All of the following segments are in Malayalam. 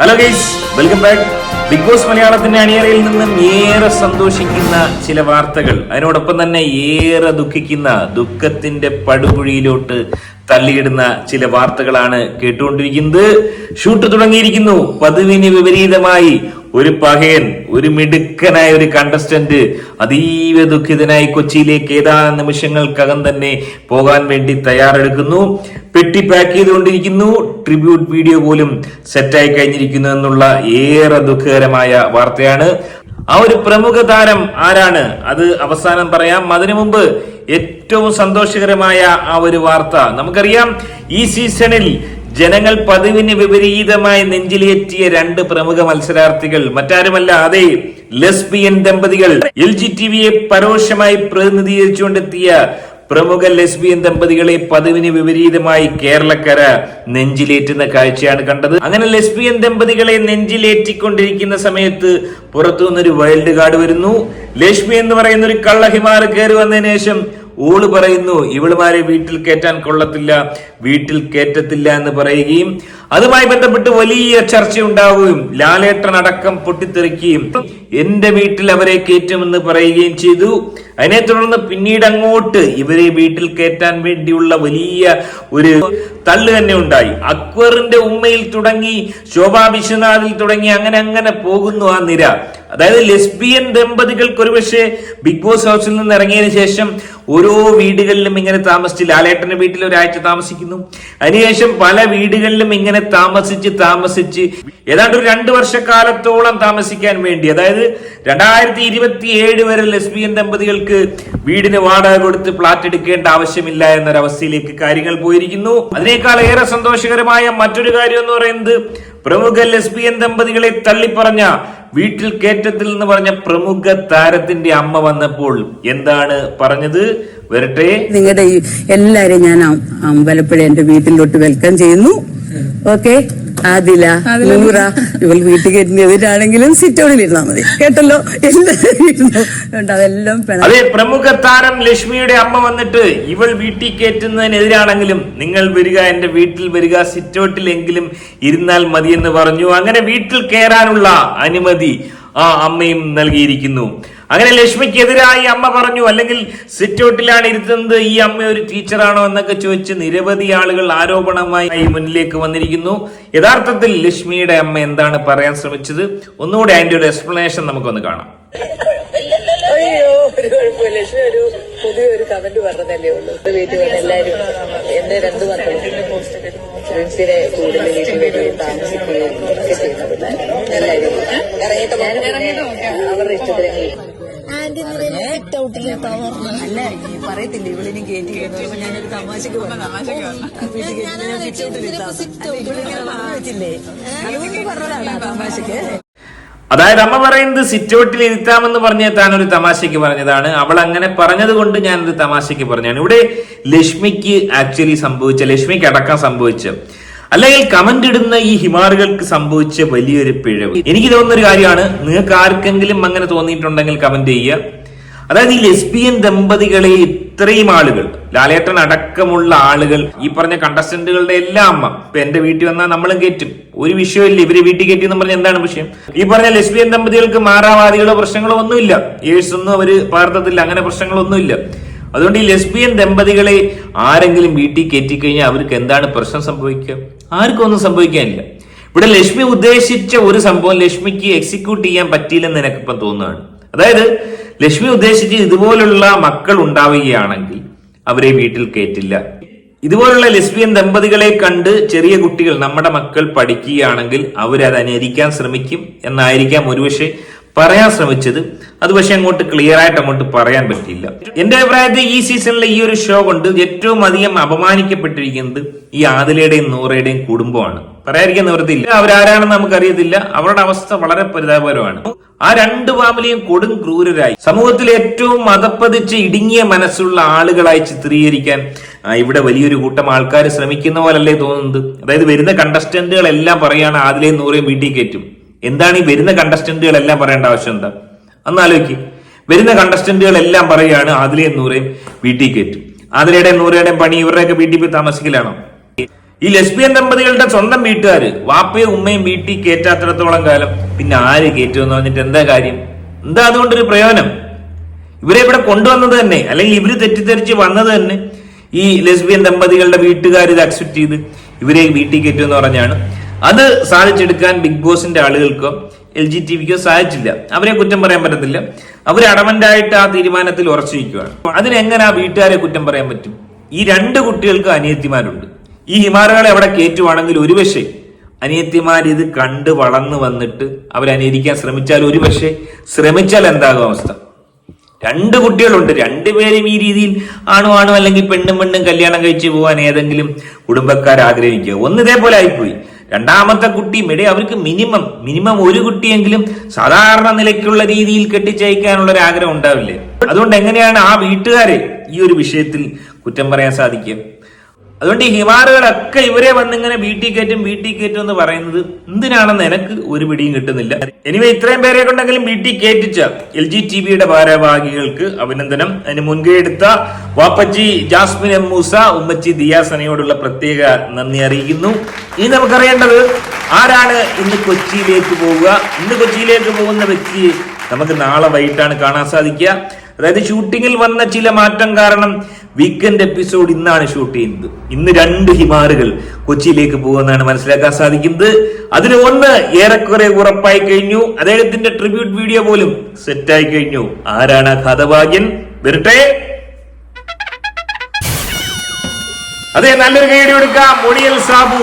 Hello guys welcome back big boss മലയാളത്തിന്റെ അണിയറയിൽ നിന്നും ഏറെ സന്തോഷിക്കുന്ന ചില വാർത്തകൾ. അതിനോടൊപ്പം തന്നെ ഏറെ ദുഃഖിക്കുന്ന ദുഃഖത്തിന്റെ പടുകുഴിയിലോട്ട് തള്ളിയിടുന്ന ചില വാർത്തകളാണ് കേട്ടുകൊണ്ടിരിക്കുന്നത്. ഷൂട്ട് തുടങ്ങിയിരിക്കുന്നു. പതിവിന് വിപരീതമായി ഒരു പഹയൻ ഒരു മിടുക്കനായ ഒരു കണ്ടസ്റ്റന്റ് അതീവ ദുഃഖിതനായി കൊച്ചിയിലേക്ക് ഏതാനും നിമിഷങ്ങൾക്കകം തന്നെ പോകാൻ വേണ്ടി തയ്യാറെടുക്കുന്നു. പെട്ടി പാക്ക് ചെയ്തുകൊണ്ടിരിക്കുന്നു. ട്രിബ്യൂട്ട് വീഡിയോ പോലും സെറ്റായി കഴിഞ്ഞിരിക്കുന്നു എന്നുള്ള ഏറെ ദുഃഖകരമായ വാർത്തയാണ്. ആ ഒരു പ്രമുഖ താരം ആരാണ്? അത് അവസാനം പറയാം. അതിനു മുമ്പ് ഏറ്റവും സന്തോഷകരമായ ആ ഒരു വാർത്ത നമുക്കറിയാം. ഈ സീസണിൽ ജനങ്ങൾ പതിവിന് വിപരീതമായി നെഞ്ചിലേറ്റിയ രണ്ട് പ്രമുഖ മത്സരാർത്ഥികൾ മറ്റാരുമല്ല അതെ ലെസ്ബിയൻ ദമ്പതികൾ. എൽ ജി ടി വിയെ പരോക്ഷമായി പ്രതിനിധീകരിച്ചുകൊണ്ടെത്തിയ പ്രമുഖ ലെസ്ബിയൻ ദമ്പതികളെ പതിവിന് വിപരീതമായി കേരളക്കര നെഞ്ചിലേറ്റുന്ന കാഴ്ചയാണ് കണ്ടത്. അങ്ങനെ ലെസ്ബിയൻ ദമ്പതികളെ നെഞ്ചിലേറ്റിക്കൊണ്ടിരിക്കുന്ന സമയത്ത് പുറത്തു നിന്നൊരു വൈൽഡ് കാർഡ് വരുന്നു. ലക്ഷ്മി എന്ന് പറയുന്ന ഒരു കള്ളഹിമാർ കയറി വന്നതിന് ശേഷം ഓൾ പറയുന്നു ഇവളുമാരെ വീട്ടിൽ കയറ്റാൻ കൊള്ളത്തില്ല വീട്ടിൽ കയറ്റത്തില്ല എന്ന് പറയുകയും അതുമായി ബന്ധപ്പെട്ട് വലിയ ചർച്ച ഉണ്ടാവുകയും ലാലേട്ടൻ അടക്കം പൊട്ടിത്തെറിക്കുകയും എന്റെ വീട്ടിൽ അവരെ കയറ്റുമെന്ന് പറയുകയും ചെയ്തു. അതിനെ തുടർന്ന് പിന്നീട് അങ്ങോട്ട് ഇവരെ വീട്ടിൽ കയറ്റാൻ വേണ്ടിയുള്ള വലിയ ഒരു തള്ളു തന്നെ ഉണ്ടായി. അക്ബറിന്റെ ഉമ്മയിൽ തുടങ്ങി ശോഭാ വിശ്വനാഥിൽ തുടങ്ങി അങ്ങനെ അങ്ങനെ പോകുന്നു ആ നിര. അതായത് ലെസ്ബിയൻ ദമ്പതികൾക്ക് ഒരുപക്ഷെ ബിഗ് ബോസ് ഹൗസിൽ നിന്ന് ഇറങ്ങിയതിനു ശേഷം ഓരോ വീടുകളിലും ഇങ്ങനെ താമസിച്ച് ലാലേട്ടന്റെ വീട്ടിൽ ഒരാഴ്ച താമസിക്കുന്നു. അതിനുശേഷം പല വീടുകളിലും ഇങ്ങനെ താമസിച്ച് താമസിച്ച് ഏതാണ്ട് ഒരു രണ്ടു വർഷക്കാലത്തോളം താമസിക്കാൻ വേണ്ടി അതായത് രണ്ടായിരത്തി ഇരുപത്തി ഏഴ് വരെ ലെസ്ബിയൻ ദമ്പതികൾക്ക് വീടിന് വാടക കൊടുത്ത് ഫ്ളാറ്റ് എടുക്കേണ്ട ആവശ്യമില്ല എന്നൊരവസ്ഥയിലേക്ക് കാര്യങ്ങൾ പോയിരിക്കുന്നു. അതിനേക്കാൾ ഏറെ സന്തോഷകരമായ മറ്റൊരു കാര്യം എന്ന് പറയുന്നത് പ്രമുഖ ലെസ്ബിയൻ ദമ്പതികളെ തള്ളിപ്പറഞ്ഞ വീട്ടിൽ കയറ്റത്തിൽ എന്ന് പറഞ്ഞ പ്രമുഖ താരത്തിന്റെ അമ്മ വന്നപ്പോൾ എന്താണ് പറഞ്ഞത്? വരട്ടെ. നിങ്ങളുടെ എല്ലാരെയും ഞാൻ അമ്പലപ്പുഴ എന്റെ വീട്ടിലോട്ട് വെൽക്കം ചെയ്യുന്നു. ഓക്കെ ആദില നൂറ ഇവൾ വീട്ടിൽ കയറ്റുന്നതിനാണെങ്കിലും സിറ്റോണിൽ ഇരുന്നാൽ മതി. കേട്ടല്ലോ? ഇരുന്നു. അതെല്ലാം അതെ പ്രമുഖ താരം ലക്ഷ്മിയുടെ അമ്മ വന്നിട്ട് ഇവൾ വീട്ടിൽ കയറ്റുന്നതിനെതിരാണെങ്കിലും നിങ്ങൾ വരിക എന്റെ വീട്ടിൽ വരിക സിറ്റൗട്ടിലെങ്കിലും ഇരുന്നാൽ മതി എന്ന് പറഞ്ഞു. അങ്ങനെ വീട്ടിൽ കയറാനുള്ള അനുമതി ആ അമ്മയും നൽകിയിരിക്കുന്നു. അങ്ങനെ ലക്ഷ്മിക്കെതിരായി അമ്മ പറഞ്ഞു അല്ലെങ്കിൽ സിറ്റൗട്ടിലാണ് ഇരുത്തുന്നത് ഈ അമ്മ ഒരു ടീച്ചറാണോ എന്നൊക്കെ ചോദിച്ച് നിരവധി ആളുകൾ ആരോപണമായി മുന്നിലേക്ക് വന്നിരിക്കുന്നു. യഥാർത്ഥത്തിൽ ലക്ഷ്മിയുടെ അമ്മ എന്താണ് പറയാൻ ശ്രമിച്ചത്? ഒന്നുകൂടി അതിന്റെ ഒരു എക്സ്പ്ലനേഷൻ നമുക്കൊന്ന് കാണാം. അയ്യോ ഒരു കുഴപ്പമില്ല. ലക്ഷ്മി ഒരു പുതിയൊരു കമന്റ് പറഞ്ഞതല്ലേ ഉള്ളൂ. വീട്ടിൽ വന്ന് എല്ലാരും എന്റെ രണ്ട് മക്കളും പ്രിൻസിനെ കൂടുതൽ വീട്ടിൽ വരികയും താമസിക്കുകയും ഒക്കെ ചെയ്യുന്ന പിള്ളേരാണ് എല്ലാരും ഞാൻ അവരുടെ ഇഷ്ടത്തിന് അല്ല ഈ പറയത്തില്ല ഇവളിനി കയറ്റി ഞാനൊരു തമാശക്ക് പറഞ്ഞതാണ് തമാശക്ക് അതായത് അമ്മ പറയുന്നത് സിറ്റൗട്ടിൽ ഇരുത്താമെന്ന് പറഞ്ഞ താൻ ഒരു തമാശയ്ക്ക് പറഞ്ഞതാണ്. അവൾ അങ്ങനെ പറഞ്ഞത് കൊണ്ട് ഞാനൊരു ഒരു തമാശയ്ക്ക് പറഞ്ഞാണ് ഇവിടെ ലക്ഷ്മിക്ക് ആക്ച്വലി സംഭവിച്ച ലക്ഷ്മിക്ക് അടക്കം സംഭവിച്ച. അല്ലെങ്കിൽ കമന്റ് ഇടുന്ന ഈ ഹിമാറുകൾക്ക് സംഭവിച്ച വലിയൊരു പിഴവ്. എനിക്ക് തോന്നുന്ന ഒരു കാര്യമാണ് നിങ്ങൾക്ക് ആർക്കെങ്കിലും അങ്ങനെ തോന്നിയിട്ടുണ്ടെങ്കിൽ കമന്റ് ചെയ്യുക. അതായത് ഈ ലെസ്ബിയൻ ദമ്പതികളെ ഇത്രയും ആളുകൾ ലാലേട്ടൻ അടക്കമുള്ള ആളുകൾ ഈ പറഞ്ഞ കണ്ടസ്റ്റന്റുകളുടെ എല്ലാം അമ്മ ഇപ്പൊ എന്റെ വീട്ടിൽ വന്നാൽ നമ്മളും കയറ്റും. ഒരു വിഷയമില്ല ഇവർ വീട്ടിൽ കയറ്റി എന്ന് പറഞ്ഞ എന്താണ് വിഷയം? ഈ പറഞ്ഞ ലെസ്ബിയൻ ദമ്പതികൾക്ക് മാറാവാദികളോ പ്രശ്നങ്ങളോ ഒന്നുമില്ല. ഏഴ്സ് ഒന്നും അവർ പകർത്തത്തില്ല അങ്ങനെ പ്രശ്നങ്ങളൊന്നുമില്ല. അതുകൊണ്ട് ഈ ലെസ്ബിയൻ ദമ്പതികളെ ആരെങ്കിലും വീട്ടിൽ കയറ്റി കഴിഞ്ഞാൽ അവർക്ക് എന്താണ് പ്രശ്നം സംഭവിക്കുക? ആർക്കും ഒന്നും സംഭവിക്കാനില്ല. ഇവിടെ ലക്ഷ്മി ഉദ്ദേശിച്ച ഒരു സംഭവം ലക്ഷ്മിക്ക് എക്സിക്യൂട്ട് ചെയ്യാൻ പറ്റിയില്ലെന്ന് എനിക്കിപ്പം തോന്നുകയാണ്. അതായത് ലക്ഷ്മി ഉദ്ദേശിച്ച് ഇതുപോലുള്ള മക്കൾ ഉണ്ടാവുകയാണെങ്കിൽ അവരെ വീട്ടിൽ കയറ്റില്ല ഇതുപോലുള്ള ലെസ്ബിയൻ ദമ്പതികളെ കണ്ട് ചെറിയ കുട്ടികൾ നമ്മുടെ മക്കൾ പഠിക്കുകയാണെങ്കിൽ അവരത് അനുകരിക്കാൻ ശ്രമിക്കും. എന്നായിരിക്കാം ഒരുപക്ഷെ പറയാൻ ശ്രമിച്ചത്. അത് പക്ഷെ അങ്ങോട്ട് ക്ലിയർ ആയിട്ട് അങ്ങോട്ട് പറയാൻ പറ്റിയില്ല. എന്റെ അഭിപ്രായത്തിൽ ഈ സീസണിലെ ഈ ഒരു ഷോ കൊണ്ട് ഏറ്റവും അധികം അപമാനിക്കപ്പെട്ടിരിക്കുന്നത് ഈ ആദിലയുടെയും നൂറയുടെയും കുടുംബമാണ്. പറയാതിരിക്കാൻ നിവൃത്തിയില്ല അവരാരാണെന്ന് നമുക്കറിയത്തില്ല. അവരുടെ അവസ്ഥ വളരെ പരിതാപകരമാണ്. ആ രണ്ട് ഫാമിലിയും കൊടും ക്രൂരരായി. സമൂഹത്തിൽ ഏറ്റവും മതപ്പതിച്ച് ഇടുങ്ങിയ മനസ്സുള്ള ആളുകളായി ചിത്രീകരിക്കാൻ ഇവിടെ വലിയൊരു കൂട്ടം ആൾക്കാർ ശ്രമിക്കുന്ന പോലല്ലേ തോന്നുന്നത്? അതായത് വരുന്ന കണ്ടസ്റ്റന്റുകളെല്ലാം പറയാണ് ആദിലയും നൂറയും വീട്ടിൽ കയറ്റും. എന്താണ് ഈ വരുന്ന കണ്ടസ്റ്റന്റുകളെല്ലാം പറയേണ്ട ആവശ്യം എന്താ? അന്നാലോചിക്ക് വരുന്ന കണ്ടസ്റ്റന്റുകളെല്ലാം പറയുകയാണ് ആദിലയും നൂറയും വീട്ടിൽ കയറ്റും. ആദിലയുടെയും നൂറയുടെയും പണി ഇവരുടെയൊക്കെ വീട്ടിൽ പോയി താമസിക്കലാണോ? ഈ ലെസ്ബിയൻ ദമ്പതികളുടെ സ്വന്തം വീട്ടുകാർ വാപ്പയും ഉമ്മയും വീട്ടിൽ കയറ്റാത്തിടത്തോളം കാലം പിന്നെ ആര് കയറ്റുമെന്ന് പറഞ്ഞിട്ട് എന്താ കാര്യം? എന്താ അതുകൊണ്ടൊരു പ്രയോജനം? ഇവരെ ഇവിടെ കൊണ്ടുവന്നത് തന്നെ അല്ലെങ്കിൽ ഇവർ തെറ്റിദ്ധരിച്ച് വന്നത് തന്നെ ഈ ലെസ്ബിയൻ ദമ്പതികളുടെ വീട്ടുകാർ ഇത് അക്സെപ്റ്റ് ചെയ്ത് ഇവരെ വീട്ടിൽ കയറ്റുമെന്ന് പറഞ്ഞാണ്. അത് സാധിച്ചെടുക്കാൻ ബിഗ് ബോസിന്റെ ആളുകൾക്കോ എൽ ജി ടി വിക്കോ സാധിച്ചില്ല. അവരെ കുറ്റം പറയാൻ പറ്റത്തില്ല. അവർ അടമന്റായിട്ട് ആ തീരുമാനത്തിൽ ഉറച്ചിരിക്കുകയാണ് അതിനെങ്ങനെ ആ വീട്ടുകാരെ കുറ്റം പറയാൻ പറ്റും? ഈ രണ്ട് കുട്ടികൾക്ക് അനിയത്തിമാരുണ്ട്. ഈ ഹിമാലകളെ അവിടെ കയറ്റുവാണെങ്കിൽ ഒരുപക്ഷെ അനിയത്തിമാർ ഇത് കണ്ട് വളർന്നു വന്നിട്ട് അവരനുകരിക്കാൻ ശ്രമിച്ചാൽ ഒരുപക്ഷെ ശ്രമിച്ചാൽ എന്താകും അവസ്ഥ? രണ്ട് കുട്ടികളുണ്ട്. രണ്ടുപേരും ഈ രീതിയിൽ ആണു ആണു അല്ലെങ്കിൽ പെണ്ണും പെണ്ണും കല്യാണം കഴിച്ചു പോകാൻ ഏതെങ്കിലും കുടുംബക്കാർ ആഗ്രഹിക്കുക. ഒന്ന് ഇതേപോലെ ആയിപ്പോയി. രണ്ടാമത്തെ കുട്ടി മെടെ അവർക്ക് മിനിമം മിനിമം ഒരു കുട്ടിയെങ്കിലും സാധാരണ നിലയ്ക്കുള്ള രീതിയിൽ കെട്ടിച്ചയക്കാനുള്ള ഒരു ആഗ്രഹം ഉണ്ടാവില്ലേ? അതുകൊണ്ട് എങ്ങനെയാണ് ആ വീട്ടുകാരെ ഈ ഒരു വിഷയത്തിൽ കുറ്റം പറയാൻ സാധിക്കുക? അതുകൊണ്ട് ഈ ഹിമാറുകളൊക്കെ ഇവരെ വന്നിങ്ങനെ വീട്ടിൽ കയറ്റും വീട്ടിൽ കയറ്റും എന്ന് പറയുന്നത് എന്തിനാണെന്ന് എനിക്ക് ഒരു പിടിയും കിട്ടുന്നില്ല. എനിവേ ഇത്രയും പേരെ കൊണ്ടെങ്കിലും വീട്ടിൽ കയറ്റിച്ച എൽ ജി ടി വിയുടെ ഭാരവാഹികൾക്ക് അഭിനന്ദനം. അതിന് മുൻകൈ എടുത്ത വാപ്പച്ചി ജാസ്മിൻ എം മൂസ ഉമ്മച്ചി ദിയാസനയോടുള്ള പ്രത്യേക നന്ദി അറിയിക്കുന്നു. ഇനി നമുക്കറിയേണ്ടത് ആരാണ് ഇന്ന് കൊച്ചിയിലേക്ക് പോവുക? ഇന്ന് കൊച്ചിയിലേക്ക് പോകുന്ന വ്യക്തിയെ നമുക്ക് നാളെ വൈകിട്ടാണ് കാണാൻ സാധിക്കുക. അതായത് ഷൂട്ടിങ്ങിൽ വന്ന ചില മാറ്റം കാരണം വീക്കെൻഡ് എപ്പിസോഡ് ഇന്നാണ് ഷൂട്ട് ചെയ്യുന്നത്. ഇന്ന് രണ്ട് ഹിമാറുകൾ കൊച്ചിയിലേക്ക് പോകുമെന്നാണ് മനസ്സിലാക്കാൻ സാധിക്കുന്നത്. അതിന് ഒന്ന് ഏറെക്കുറെ ഉറപ്പായി കഴിഞ്ഞു. അദ്ദേഹത്തിന്റെ ട്രിബ്യൂട്ട് വീഡിയോ പോലും സെറ്റായി കഴിഞ്ഞു. ആരാണ് ആ കഥഭാഗ്യൻ? വരട്ടെ. അതെ നല്ലൊരു കൈയടി കൊടുക്കാം മുണിയൽ സാബു.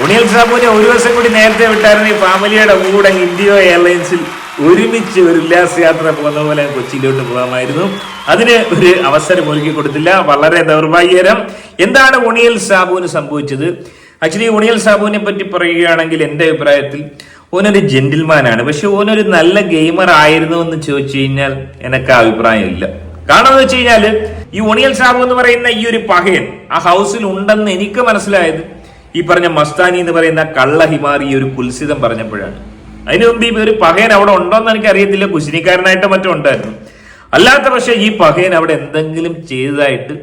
മുണിയൽ സാബുവിനെ ഒരു ദിവസം കൂടി നേരത്തെ വിട്ടായിരുന്നു ഈ ഫാമിലിയുടെ കൂടെ ഇന്ത്യ എയർലൈൻസിൽ ഒരുമിച്ച് ഒരു ഉല്ലാസയാത്ര പോകുന്ന പോലെ കൊച്ചിയിലോട്ട് പോകാമായിരുന്നു. അതിന് ഒരു അവസരം ഒരുക്കി കൊടുത്തില്ല. വളരെ ദൗർഭാഗ്യകരം. എന്താണ് ഉണിയൽ സാബുവിന് സംഭവിച്ചത്? ആക്ച്വലി ഉണിയൽ സാബുവിനെ പറ്റി പറയുകയാണെങ്കിൽ എന്റെ അഭിപ്രായത്തിൽ ഓനൊരു ജെന്റിൽമാനാണ്. പക്ഷെ ഓനൊരു നല്ല ഗെയിമർ ആയിരുന്നു എന്ന് ചോദിച്ചു കഴിഞ്ഞാൽ എനിക്ക് അഭിപ്രായമില്ല. കാരണം എന്ന് വെച്ച് കഴിഞ്ഞാൽ ഈ ഉണിയൽ സാബു എന്ന് പറയുന്ന ഈ ഒരു പകയൻ ആ ഹൗസിൽ ഉണ്ടെന്ന് എനിക്ക് മനസ്സിലായത് ഈ പറഞ്ഞ മസ്താനി എന്ന് പറയുന്ന കള്ള ഈ ഒരു കുൽസിതം പറഞ്ഞപ്പോഴാണ്. അതിനു മുമ്പ് ഈ ഒരു പകയൻ അവിടെ ഉണ്ടോന്ന് എനിക്ക് അറിയത്തില്ല കുശിനിക്കാരനായിട്ട് മറ്റും ഉണ്ടായിരുന്നു. അല്ലാത്ത പക്ഷെ ഈ പകയൻ അവിടെ എന്തെങ്കിലും ചെയ്തതായിട്ട്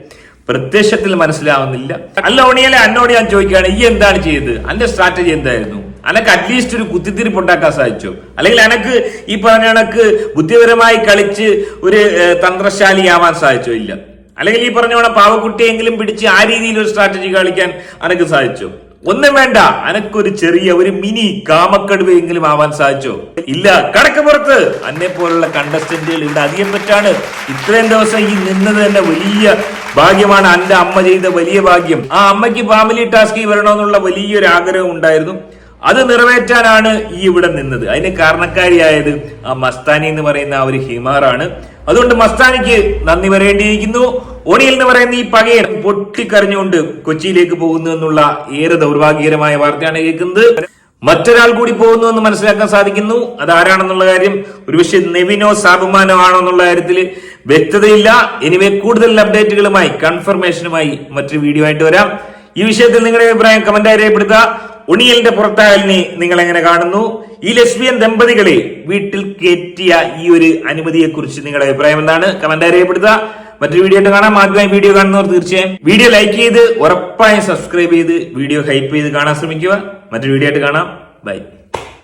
പ്രത്യക്ഷത്തിൽ മനസ്സിലാവുന്നില്ല. അല്ല ഓണിയല്ലേ അന്നോട് ഞാൻ ചോദിക്കുകയാണ്. ഈ എന്താണ് ചെയ്തത്? അന്റെ സ്ട്രാറ്റജി എന്തായിരുന്നു? അനക്ക് അറ്റ്ലീസ്റ്റ് ഒരു കുത്തിത്തിരിപ്പ് ഉണ്ടാക്കാൻ സാധിച്ചു? അല്ലെങ്കിൽ അനക്ക് ഈ പറഞ്ഞ കണക്ക് ബുദ്ധിപരമായി കളിച്ച് ഒരു തന്ത്രശാലിയാവാൻ സാധിച്ചോ? ഇല്ല. അല്ലെങ്കിൽ ഈ പറഞ്ഞ പാവക്കുട്ടിയെങ്കിലും പിടിച്ച് ആ രീതിയിൽ ഒരു സ്ട്രാറ്റജി കളിക്കാൻ അനക്ക് സാധിച്ചു? ഒന്നും വേണ്ട. അനക്കൊരു ചെറിയ ഒരു മിനി കാമക്കടുവയെങ്കിലും ആവാൻ സാധിച്ചോ. ഇല്ല കടക്ക് പുറത്ത്. അന്നെ പോലുള്ള കണ്ടസ്റ്റന്റുകൾ ഇവിടെ അധികം പറ്റാണ്. ഇത്രയും ദിവസം ഈ നിന്നത് തന്നെ വലിയ ഭാഗ്യമാണ്. അന്റെ അമ്മ ചെയ്ത വലിയ ഭാഗ്യം. ആ അമ്മയ്ക്ക് ഫാമിലി ടാസ്കിൽ വരണമെന്നുള്ള വലിയൊരു ആഗ്രഹം ഉണ്ടായിരുന്നു. അത് നിറവേറ്റാനാണ് ഈ ഇവിടെ നിന്നത്. അതിന് കാരണക്കാരിയായത് ആ മസ്താനി എന്ന് പറയുന്ന ആ ഒരു ഹിമാറാണ്. അതുകൊണ്ട് മസ്താനിക്ക് നന്ദി പറയേണ്ടിയിരിക്കുന്നു. ഓണിയിൽ എന്ന് പറയുന്ന ഈ പകയൻ പൊട്ടിക്കറിഞ്ഞുകൊണ്ട് കൊച്ചിയിലേക്ക് പോകുന്നു എന്നുള്ള ഏറെ ദൗർഭാഗ്യകരമായ വാർത്തയാണ് കേൾക്കുന്നത്. മറ്റൊരാൾ കൂടി പോകുന്നു എന്ന് മനസ്സിലാക്കാൻ സാധിക്കുന്നു. അത് ആരാണെന്നുള്ള കാര്യം? ഒരുപക്ഷെ നെവിനോ സാബുമാനോ ആണോ എന്നുള്ള കാര്യത്തിൽ വ്യക്തതയില്ല. എനിവേ കൂടുതൽ അപ്ഡേറ്റുകളുമായി കൺഫർമേഷനുമായി മറ്റൊരു വീഡിയോ ആയിട്ട് വരാം. ഈ വിഷയത്തിൽ നിങ്ങളുടെ അഭിപ്രായം കമന്റായി രേഖപ്പെടുത്തുക. ഉണിയലിന്റെ പുറത്തായാലിനെ നിങ്ങൾ എങ്ങനെ കാണുന്നു? ഈ ലെസ്ബിയൻ ദമ്പതികളെ വീട്ടിൽ കയറ്റിയ ഈ ഒരു അനുമതിയെ കുറിച്ച് നിങ്ങളുടെ അഭിപ്രായം എന്താണ്? കമന്റ് അറിയപ്പെടുത്തുക മറ്റൊരു വീഡിയോ കാണാം. ആദ്യമായി വീഡിയോ കാണുന്നവർ തീർച്ചയായും വീഡിയോ ലൈക്ക് ചെയ്ത് ഉറപ്പായും സബ്സ്ക്രൈബ് ചെയ്ത് വീഡിയോ ഹൈപ്പ് ചെയ്ത് കാണാൻ ശ്രമിക്കുക. മറ്റൊരു വീഡിയോ ആയിട്ട് കാണാം. ബൈ